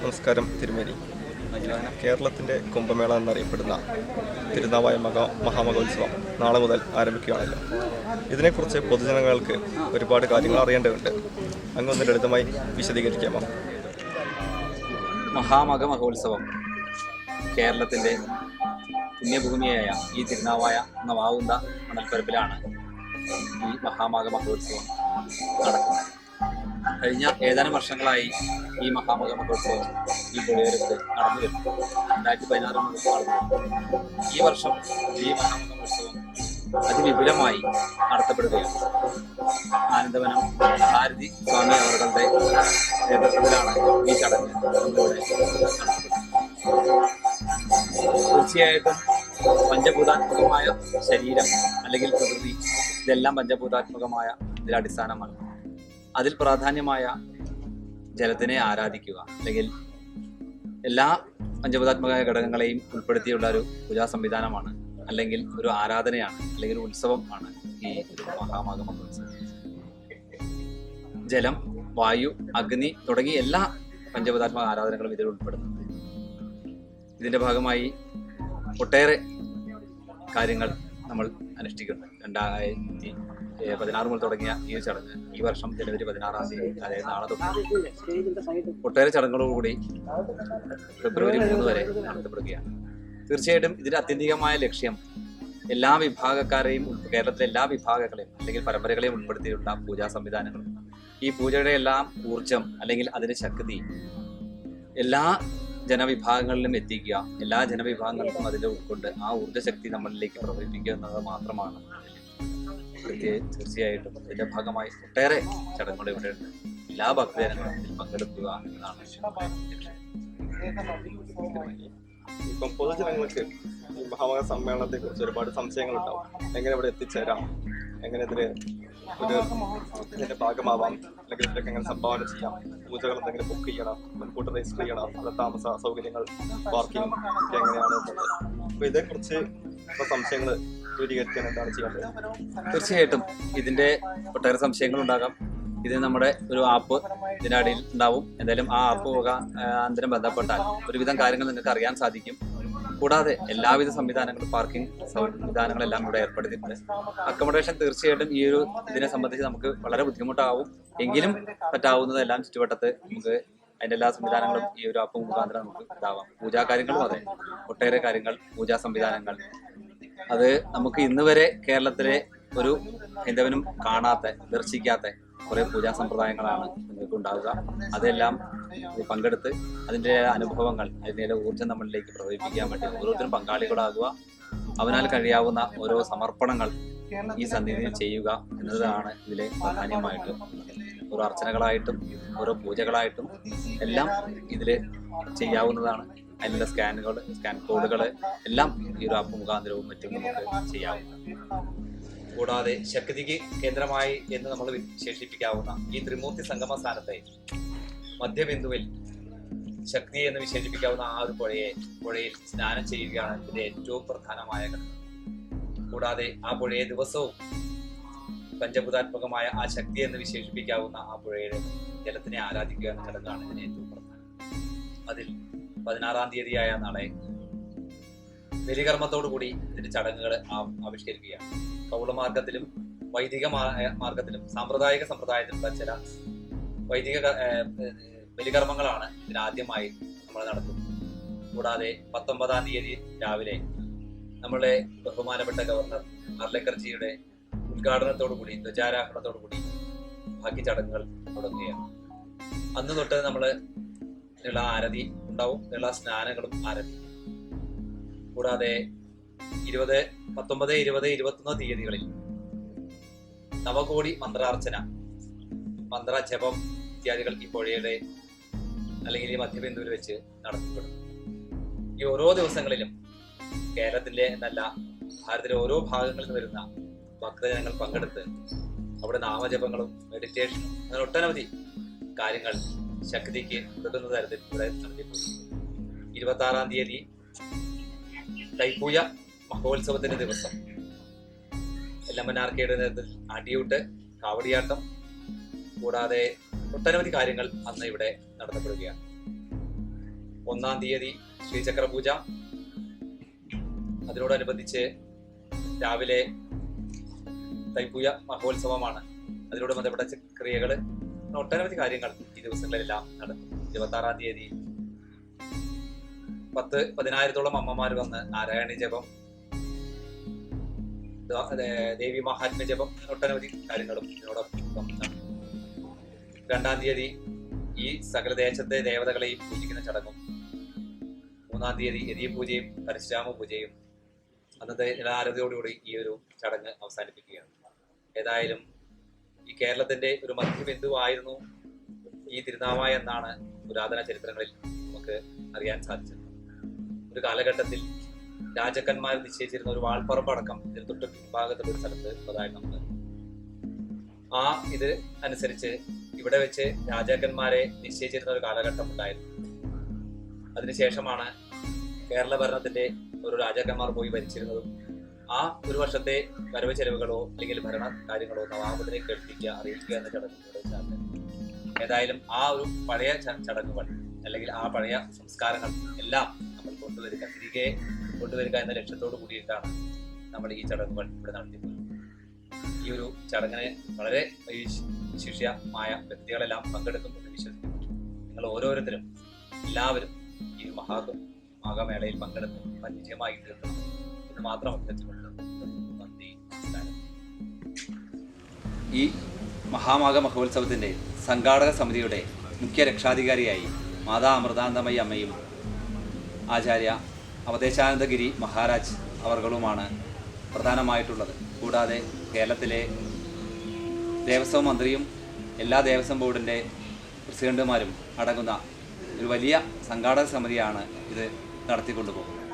നമസ്കാരം തിരുമേനി. കേരളത്തിന്റെ കുംഭമേള എന്നറിയപ്പെടുന്ന തിരുനാവായ മഹാ മഹാമഹോത്സവം നാളെ മുതൽ ആരംഭിക്കുകയാണല്ലോ. ഇതിനെക്കുറിച്ച് പൊതുജനങ്ങൾക്ക് ഒരുപാട് കാര്യങ്ങൾ അറിയേണ്ടതുണ്ട്. അങ്ങൊന്ന് ലളിതമായി വിശദീകരിക്കാമോ? മഹാമക മഹോത്സവം കേരളത്തിന്റെ പുണ്യഭൂമിയായ ഈ തിരുനാവായ എന്ന വാവുന്ന മണൽപ്പരപ്പിലാണ് ഈ മഹാമാഘ മഹോത്സവം നടക്കുന്നത്. കഴിഞ്ഞ ഏതാനും വർഷങ്ങളായി ഈ മഹാമക മഹോത്സവം ഈ പുഴയോരത്ത് നടന്നു വരുന്നു. രണ്ടായിരത്തി പതിനാറ് മുതൽ നടന്നു ഈ വർഷം ഈ മഹാമക മഹോത്സവം അതിവിപുലമായി നടത്തപ്പെടുകയാണ്. ആനന്ദവനം ഭാരതി സ്വാമി അവരുടെ നേതൃത്വത്തിലാണ് ഈ ചടങ്ങ് തീർച്ചയായിട്ടും പഞ്ചഭൂതാത്മകമായ ശരീരം അല്ലെങ്കിൽ പ്രകൃതി ഇതെല്ലാം പഞ്ചഭൂതാത്മകമായ ഇതിൽ അടിസ്ഥാനമാണ്. അതിൽ പ്രാധാന്യമായ ജലത്തിനെ ആരാധിക്കുക. അല്ലെങ്കിൽ എല്ലാ പഞ്ചഭൂതാത്മകമായ ഘടകങ്ങളെയും ഉൾപ്പെടുത്തിയുള്ള ഒരു പൂജാ സംവിധാനമാണ്. അല്ലെങ്കിൽ ഒരു ആരാധനയാണ്. അല്ലെങ്കിൽ ഉത്സവം ആണ് ഈ ഒരു മഹാമാഗമ ജലം വായു അഗ്നി തുടങ്ങി എല്ലാ പഞ്ചഭൂതാത്മക ആരാധനകളും ഇതിൽ ഉൾപ്പെടുന്നുണ്ട്. ഇതിന്റെ ഭാഗമായി ഒട്ടേറെ കാര്യങ്ങൾ നമ്മൾ അനുഷ്ഠിക്കുന്നത് രണ്ടായിരത്തി പതിനാറ് മുതൽ തുടങ്ങിയ ഈ ചടങ്ങ്. ഈ വർഷം ജനുവരി പതിനാറാം തീയതി അതായത് നാളെ തൊട്ട് ഒട്ടേറെ ചടങ്ങുകളോടുകൂടി ഫെബ്രുവരി മൂന്ന് വരെ നടത്തപ്പെടുകയാണ്. തീർച്ചയായിട്ടും ഇതിന്റെ അത്യന്തികമായ ലക്ഷ്യം എല്ലാ വിഭാഗക്കാരെയും കേരളത്തിലെ എല്ലാ വിഭാഗങ്ങളെയും അല്ലെങ്കിൽ പരമ്പരകളെയും ഉൾപ്പെടുത്തിയിട്ടുള്ള പൂജാ സംവിധാനങ്ങളും ഈ പൂജയുടെ എല്ലാം ഊർജം അല്ലെങ്കിൽ അതിന്റെ ശക്തി എല്ലാ ജനവിഭാഗങ്ങളിലും എത്തിക്കുക. എല്ലാ ജനവിഭാഗങ്ങൾക്കും അതിൽ ഉൾക്കൊണ്ട് ആ ഊർജശക്തി നമ്മളിലേക്ക് പ്രവഹിപ്പിക്കുക എന്നത് മാത്രമാണ്. തീർച്ചയായിട്ടും ഇതിന്റെ ഭാഗമായി ഒട്ടേറെ ചടങ്ങുകൾ ഇവിടെ ഉണ്ട്. എല്ലാ ഭക്തജനങ്ങളും ഇതിൽ പങ്കെടുക്കുക എന്നതാണ്. ഇപ്പം പൊതുജനങ്ങൾക്ക് ഈ മഹാമഹ സമ്മേളനത്തെക്കുറിച്ച് ഒരുപാട് സംശയങ്ങളുണ്ടാവും. എങ്ങനെ ഇവിടെ എത്തിച്ചേരാം? എങ്ങനെ ഇതിൽ ഒരു ഇതിന്റെ ഭാഗമാവാം അല്ലെങ്കിൽ ഇതിലൊക്കെ എങ്ങനെ സംഭാവന ചെയ്യാം പൂജകൾ എന്തെങ്കിലും ബുക്ക് ചെയ്യണം മുൻകൂട്ടി രജിസ്റ്റർ ചെയ്യണം അവിടെ താമസ സൗകര്യങ്ങൾ പാർക്കിംഗ് ഒക്കെ എങ്ങനെയാണ് അപ്പൊ ഇതേക്കുറിച്ച് സംശയങ്ങൾ ദൂരീകരിക്കാൻ എന്താണ് ചെയ്യേണ്ടത്? തീർച്ചയായിട്ടും ഇതിന്റെ ഒട്ടേറെ സംശയങ്ങൾ ഉണ്ടാകാം. ഇത് നമ്മുടെ ഒരു ആപ്പ് ഇതിനടിയിൽ ഉണ്ടാവും. എന്തായാലും ആ ആപ്പ് അന്തരം ബന്ധപ്പെട്ടാൽ ഒരുവിധം കാര്യങ്ങൾ നിങ്ങൾക്ക് അറിയാൻ സാധിക്കും. കൂടാതെ എല്ലാവിധ സംവിധാനങ്ങളും പാർക്കിംഗ് സംവിധാനങ്ങളെല്ലാം ഇവിടെ ഏർപ്പെടുത്തിയിട്ടുണ്ട്. അക്കോമഡേഷൻ തീർച്ചയായിട്ടും ഈ ഒരു ഇതിനെ സംബന്ധിച്ച് നമുക്ക് വളരെ ബുദ്ധിമുട്ടാവും. എങ്കിലും പറ്റാവുന്നതെല്ലാം ചുറ്റുവട്ടത്ത് നമുക്ക് അതിന്റെ എല്ലാ സംവിധാനങ്ങളും ഈ ഒരു ആപ്പ് മുഖാന്തരം നമുക്ക് ഇതാവാം. പൂജാ കാര്യങ്ങളും അതെ. ഒട്ടേറെ കാര്യങ്ങൾ പൂജാ സംവിധാനങ്ങൾ. അത് നമുക്ക് ഇന്ന് വരെ കേരളത്തിലെ ഒരു ഹൈന്ദവനും കാണാത്ത ദർശിക്കാത്ത കുറെ പൂജാ സമ്പ്രദായങ്ങളാണ് നിങ്ങൾക്ക് ഉണ്ടാവുക. അതെല്ലാം പങ്കെടുത്ത് അതിന്റെ അനുഭവങ്ങൾ അതിന്റെ ഊർജം നമ്മളിലേക്ക് പ്രവഹിപ്പിക്കാൻ വേണ്ടി ഓരോരുത്തരും പങ്കാളികളാകുക അവനാൽ കഴിയാവുന്ന ഓരോ സമർപ്പണങ്ങൾ ഈ സന്നിധിയിൽ ചെയ്യുക എന്നതാണ് ഇതിലെ പ്രധാനമായിട്ടും ഓരോ അർച്ചനകളായിട്ടും ഓരോ പൂജകളായിട്ടും എല്ലാം ഇതിൽ ചെയ്യാവുന്നതാണ്. അതിനുള്ള സ്കാനുകൾ സ്കാൻ കോഡുകൾ എല്ലാം ഈ ഒരു ആപ്പ് മുഖാന്തരവും മറ്റും നമുക്ക് ചെയ്യാവുന്നതാണ്. കൂടാതെ ശക്തിക്ക് കേന്ദ്രമായി എന്ന് നമ്മൾ വിശേഷിപ്പിക്കാവുന്ന ഈ ത്രിമൂർത്തി സംഗമ സ്ഥാനത്തെ മധ്യബിന്ദുവിൽ ശക്തി എന്ന് വിശേഷിപ്പിക്കാവുന്ന ആ ഒരു പുഴയെ പുഴയിൽ സ്നാനം ചെയ്യുകയാണ് ഇതിന്റെ ഏറ്റവും പ്രധാനമായ ഘടകം. കൂടാതെ ആ പുഴയെ ദിവസവും പഞ്ചഭൂതാത്മകമായ ആ ശക്തി എന്ന് വിശേഷിപ്പിക്കാവുന്ന ആ പുഴയുടെ ജലത്തിനെ ആരാധിക്കുക എന്ന ചടങ്ങാണ് ഇതിന് ഏറ്റവും പ്രധാനം. അതിൽ പതിനാറാം തീയതിയായ നാളെ ബലികർമ്മത്തോടു കൂടി ഇതിന്റെ ചടങ്ങുകൾ ആവിഷ്കരിക്കുകയാണ്. കൗളമാർഗത്തിലും വൈദിക മാർഗത്തിലും സാമ്പ്രദായിക സമ്പ്രദായത്തിലുള്ള ചില വൈദിക ബലികർമ്മങ്ങളാണ് ഇതിനാദ്യമായി നമ്മൾ നടത്തുന്നത്. കൂടാതെ പത്തൊമ്പതാം തീയതി രാവിലെ നമ്മളെ ബഹുമാനപ്പെട്ട ഗവർണർ അർലക്കർജിയുടെ ഉദ്ഘാടനത്തോടു കൂടി ധ്വജാരോഹണത്തോടു കൂടി ബാക്കി ചടങ്ങുകൾ തുടങ്ങുകയാണ്. അന്ന് തൊട്ട് നമ്മൾ നിള ആരതി ഉണ്ടാവും നിള സ്നാനങ്ങളും ആരതി കൂടാതെ ഇരുപത് പത്തൊമ്പത് ഇരുപത് ഇരുപത്തൊന്ന് തീയതികളിൽ നവകോടി മന്ത്രാർച്ചന മന്ത്രജപം ഇത്യാദികൾ ഈ പുഴയുടെ അല്ലെങ്കിൽ ഈ മധ്യബിന്ദുവിൽ വെച്ച് നടത്തപ്പെടും. ഈ ഓരോ ദിവസങ്ങളിലും കേരളത്തിലെ എന്നല്ല ഭാരതത്തിലെ ഓരോ ഭാഗങ്ങളിൽ നിന്ന് വരുന്ന ഭക്തജനങ്ങൾ പങ്കെടുത്ത് അവിടെ നാമജപങ്ങളും മെഡിറ്റേഷനും അങ്ങനെ ഒട്ടനവധി കാര്യങ്ങൾ ശക്തിക്ക് ഉതകുന്ന തരത്തിൽ ഇവിടെ നടത്തിപ്പോയി ഇരുപത്തി ആറാം തീയതി തൈപ്പൂജ മഹോത്സവത്തിന്റെ ദിവസം. എല്ലമ്മനാർക്കയുടെ നേതൃത്വത്തിൽ അടിയൂട്ട് കാവടിയാട്ടം കൂടാതെ ഒട്ടനവധി കാര്യങ്ങൾ അന്ന് ഇവിടെ നടത്തപ്പെടുകയാണ്. ഒന്നാം തീയതി ശ്രീചക്രപൂജ. അതിനോടനുബന്ധിച്ച് രാവിലെ തൈപ്പൂജ മഹോത്സവമാണ്. അതിനോട് ബന്ധപ്പെട്ട ക്രിയകൾ ഒട്ടനവധി കാര്യങ്ങൾ ഈ ദിവസങ്ങളിലെല്ലാം നടക്കും. ഇരുപത്തി ആറാം തീയതി പത്ത് പതിനായിരത്തോളം അമ്മമാർ വന്ന് നാരായണി ജപം ദേവി മഹാത്മ്യ ജപം ഒട്ടനവധി കാര്യങ്ങളും ഇതിനോടൊപ്പം നടക്കും. രണ്ടാം തീയതി ഈ സകല ദേശത്തെ ദേവതകളെയും പൂജിക്കുന്ന ചടങ്ങും. മൂന്നാം തീയതി എരിയ പൂജയും പരശുരാമ പൂജയും. അന്നത്തെ നിലാരതയോടുകൂടി ഈ ഒരു ചടങ്ങ് അവസാനിപ്പിക്കുകയാണ്. ഏതായാലും ഈ കേരളത്തിന്റെ ഒരു മധ്യബിന്ദുവായിരുന്നു ഈ തിരുനാവായ എന്നാണ് പുരാതന ചരിത്രങ്ങളിൽ നമുക്ക് അറിയാൻ സാധിച്ചത്. ഒരു കാലഘട്ടത്തിൽ രാജാക്കന്മാർ നിശ്ചയിച്ചിരുന്ന ഒരു വാൾപ്പറമ്പടക്കം ഇതിന് തൊട്ട് പിൻഭാഗത്തുള്ള ഒരു സ്ഥലത്ത് നമ്മൾ ആ ഇത് അനുസരിച്ച് ഇവിടെ വെച്ച് രാജാക്കന്മാരെ നിശ്ചയിച്ചിരുന്ന ഒരു കാലഘട്ടം ഉണ്ടായിരുന്നു. അതിനുശേഷമാണ് കേരള ഭരണത്തിന്റെ ഒരു രാജാക്കന്മാർ പോയി ഭരിച്ചിരുന്നതും ആ ഒരു വർഷത്തെ വരവ് ചെലവുകളോ അല്ലെങ്കിൽ ഭരണ കാര്യങ്ങളോ നവാബത്തിനെ കേൾപ്പിക്കുക അറിയിക്കുക എന്ന ചാർജ് ഏതായാലും ആ ഒരു പഴയ ചടങ്ങുകൾ അല്ലെങ്കിൽ ആ പഴയ സംസ്കാരങ്ങൾ എല്ലാം നമ്മൾ കൊണ്ടുവരിക തിരികെ കൊണ്ടുവരിക എന്ന ലക്ഷ്യത്തോട് കൂടിയിട്ടാണ് നമ്മൾ ഈ ചടങ്ങുകൾ ഇവിടെ നടത്തിപ്പോകുന്നത് ഈ ഒരു ചടങ്ങിനെ വളരെ ശിഷ്യമായ വ്യക്തികളെല്ലാം പങ്കെടുക്കുന്നുണ്ട് വിശ്വസിക്കുന്നു. നിങ്ങൾ ഓരോരുത്തരും എല്ലാവരും ഈ മഹാ മഹാമേളയിൽ പങ്കെടുത്ത് പരിചയമായി തീർക്കണം എന്ന് മാത്രം അഭ്യർത്ഥിച്ചുകൊണ്ട് നന്ദി ഈ മഹാമാഘ മഹോത്സവത്തിന്റെ സംഘാടക സമിതിയുടെ മുഖ്യ രക്ഷാധികാരിയായി മാതാ അമൃതാനന്ദമയി അമ്മയും ആചാര്യ അവദേശാനന്ദഗിരി മഹാരാജ് അവർകളുമാണ് പ്രധാനമായിട്ടുള്ളത്. കൂടാതെ കേരളത്തിലെ ദേവസ്വം മന്ത്രിയും എല്ലാ ദേവസ്വം ബോർഡിന്റെ പ്രസിഡന്റുമാരും അടങ്ങുന്ന ഒരു വലിയ സംഘാടക സമിതിയാണ് ഇത് നടത്തിക്കൊണ്ടുപോകുന്നത്.